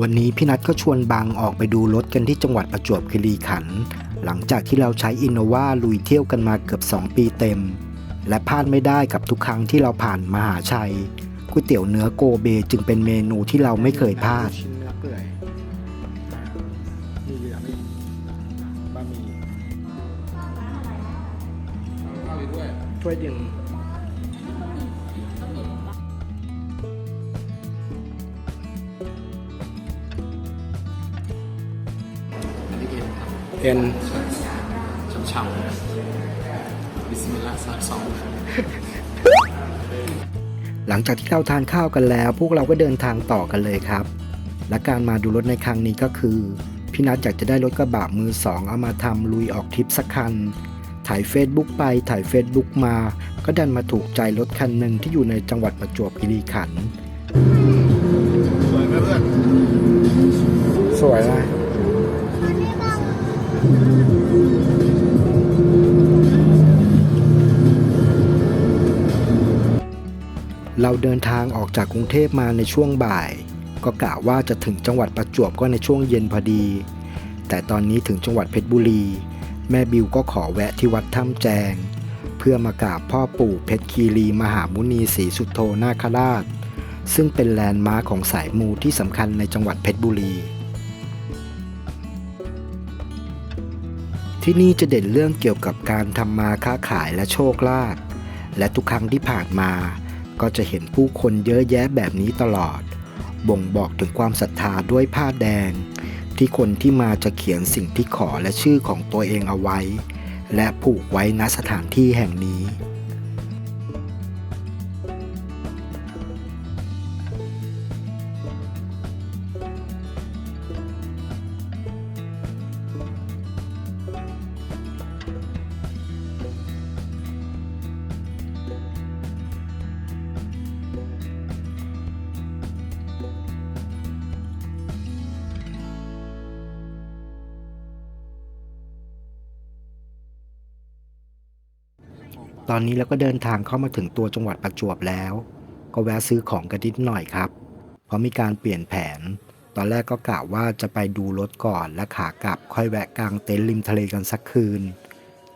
วันนี้พี่นัทก็ชวนบางออกไปดูรถกันที่จังหวัดประจวบคีรีขันธ์หลังจากที่เราใช้อินโนวาลุยเที่ยวกันมาเกือบ 2 ปีเต็ม และพลาดไม่ได้กับทุกครั้งที่เราผ่านมหาชัยก๋วยเตี๋ยวเนื้อโกเบจึงเป็นเมนูที่เราไม่เคยพลาด ชิ้นเนื้อเปื่อยมีเหลือไหมบะหมี่ถ้วยเดีย เอ็นช่ำๆบิสมิลลาห์สักสองหลังจากที่เราทานข้าวกันแล้ว พวกเราก็เดินทางต่อกันเลยครับ และการมาดูรถในครั้งนี้ก็คือ พี่นัทอยากจะได้รถกระบะมือสองเอามาทำลุยออกทริปสักคัน ถ่ายเฟซบุ๊กไปถ่ายเฟซบุ๊กมา ก็ดันมาถูกใจรถคันหนึ่งที่อยู่ในจังหวัดประจวบคีรีขันธ์สวยไหมเพื่อนสวยนะ เราเดินทางออกจากกรุงเทพมาในช่วงบ่าย ก็กะว่าจะถึงจังหวัดประจวบก็ในช่วงเย็นพอดี แต่ตอนนี้ถึงจังหวัดเพชรบุรี แม่บิวก็ขอแวะที่วัดถ้ำแจง เพื่อมากราบพ่อปู่เพชรคีรีมหามุนีศรีสุโธนาคราช ซึ่งเป็นแลนด์มาร์คของสายมูที่สำคัญในจังหวัดเพชรบุรีที่นี่จะเด่นเรื่องเกี่ยวกับการทำมาค้าขายและโชคลาภและทุกครั้งที่ผ่านมา ก็จะเห็นผู้คนเยอะแยะแบบนี้ตลอด บ่งบอกถึงความศรัทธาด้วยผ้าแดง ที่คนที่มาจะเขียนสิ่งที่ขอและชื่อของตัวเองเอาไว้ และผูกไว้ณสถานที่แห่งนี้ ตอนนี้เราก็เดินทางเข้ามาถึงตัวจังหวัดประจวบแล้ว ก็แวะซื้อของกันนิดหน่อยครับ เพราะมีการเปลี่ยนแผน ตอนแรกก็กะว่าจะไปดูรถก่อนและขากลับค่อยแวะกลางเต็นท์ริมทะเลกันสักคืน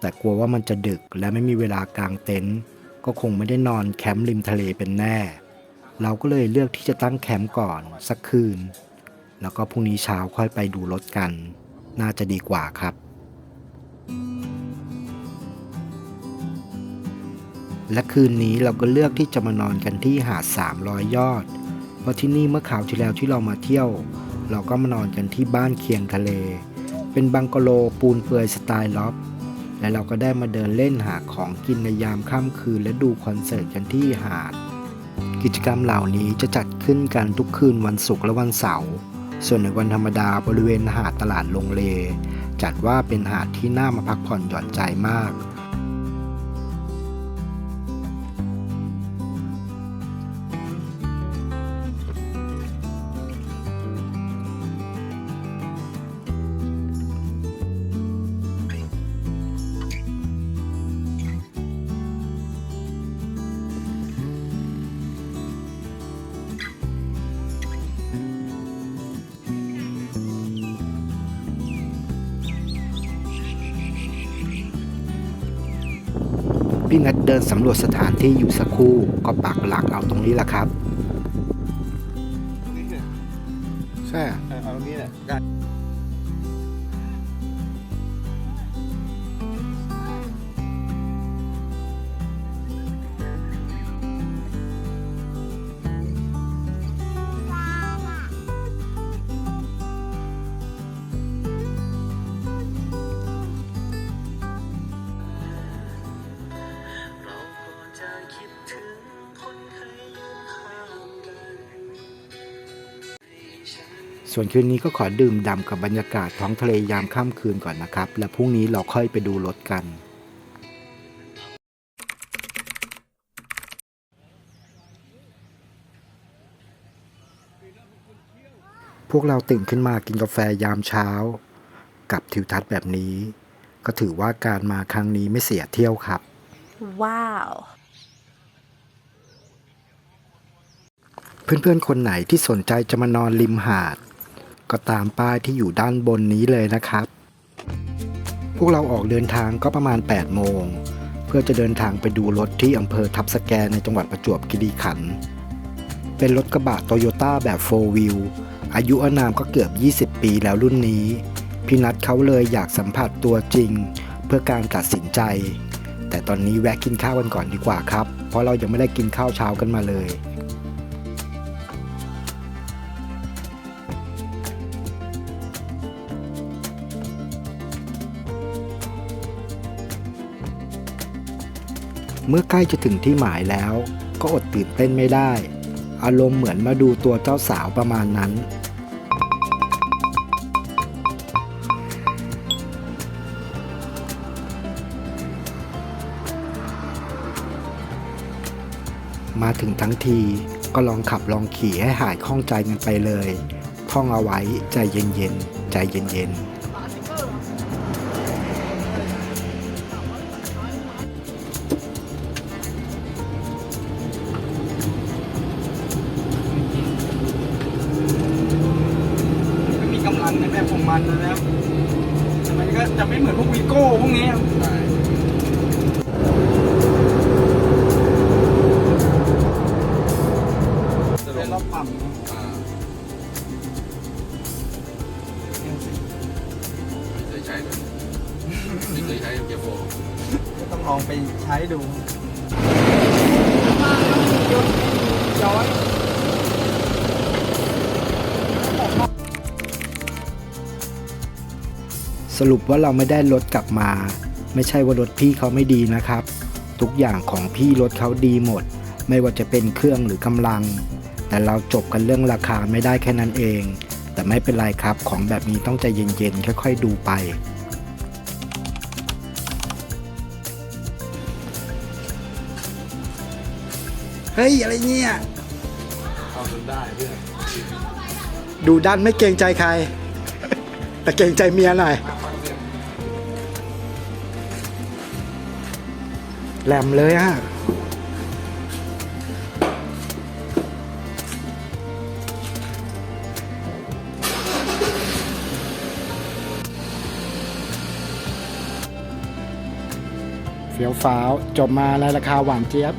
แต่กลัวว่ามันจะดึกและไม่มีเวลากลางเต็นท์ก็คงไม่ได้นอนแคมป์ริมทะเลเป็นแน่ เราก็เลยเลือกที่จะตั้งแคมป์ก่อนสักคืน แล้วก็พรุ่งนี้เช้าค่อยไปดูรถกัน น่าจะดีกว่าครับ และคืนนี้เราก็เลือกที่จะมานอนกันที่หาด 300 ยอด เพราะที่นี่เมื่อคราวที่แล้วที่เรามาเที่ยว เราก็มานอนกันที่บ้านเคียงทะเล เป็นบังกะโลปูนเปลือยสไตล์ล็อบและเราก็ได้มาเดินเล่นหาของกินในยามค่ำคืนและดูคอนเสิร์ตกันที่หาด กิจกรรมเหล่านี้จะจัดขึ้นกันทุกคืนวันศุกร์และวันเสาร์ ส่วนในวันธรรมดาบริเวณหาดตลาดลงเล จัดว่าเป็นหาดที่น่ามาพักผ่อนหย่อนใจมาก พี่นัดเดินสำรวจสถานที่อยู่สักครู่ก็ปักหลักเอาตรงนี้แหละครับ ใช่ ส่วนคืนนี้ก็ขอดื่มด่ำกับบรรยากาศท้องทะเลยามค่ำคืนก่อนนะครับ และพรุ่งนี้เราค่อยไปดูรถกัน พวกเราตื่นขึ้นมากินกาแฟยามเช้า กับทิวทัศน์แบบนี้ ก็ถือว่าการมาครั้งนี้ไม่เสียเที่ยวครับ Wow. เพื่อนๆ คนไหนที่สนใจจะมานอนริมหาด ก็ตามป้ายที่อยู่ด้านบนนี้เลยนะครับ พวกเราออกเดินทางก็ประมาณ 8 โมง เพื่อจะเดินทางไปดูรถที่อำเภอทับสแกในจังหวัดประจวบคีรีขันธ์เป็นรถกระบะโตโยต้าแบบ4 Wheel อายุอานามก็เกือบ 20 ปีแล้วรุ่นนี้ พี่นัทเขาเลยอยากสัมผัสตัวจริง เพื่อการตัดสินใจ แต่ตอนนี้แวะกินข้าวกันก่อนดีกว่าครับ เพราะเรายังไม่ได้กินข้าวเช้ากันมาเลย เมื่อใกล้จะถึงที่หมายแล้ว ก็อดตื่นเต้นไม่ได้ อารมณ์เหมือนมาดูตัวเจ้าสาวประมาณนั้น มาถึงทั้งทีก็ลองขับลองขี่ให้หายคล่องใจกันไปเลย ท่องเอาไว้ใจเย็นๆ ใจเย็นๆ มันนะครับแต่มันก็จะไม่เหมือนพวกวีโก้พวกนี้ครับเป็นรอบปั่มเคยใช้ด้วยไม่เคยใช้เกียร์โฟก็ต้องลองไปใช้ดู สรุปว่าเราไม่ได้รถกลับมา ไม่ใช่ว่ารถพี่เขาไม่ดีนะครับ ทุกอย่างของพี่รถเขาดีหมด ไม่ว่าจะเป็นเครื่องหรือกำลัง แต่เราจบกันเรื่องราคาไม่ได้แค่นั้นเอง แต่ไม่เป็นไรครับของแบบนี้ต้องใจเย็นๆค่อยๆดูไปเฮ้ย อะไรเนี่ยเอาจนได้เพื่อนดูดันไม่เกรงใจใคร แต่เกรงใจเมียหน่อย แหลมเลยอะเฟี้ยวฟ้าว จบมาในราคาหวานเจี๊ยบ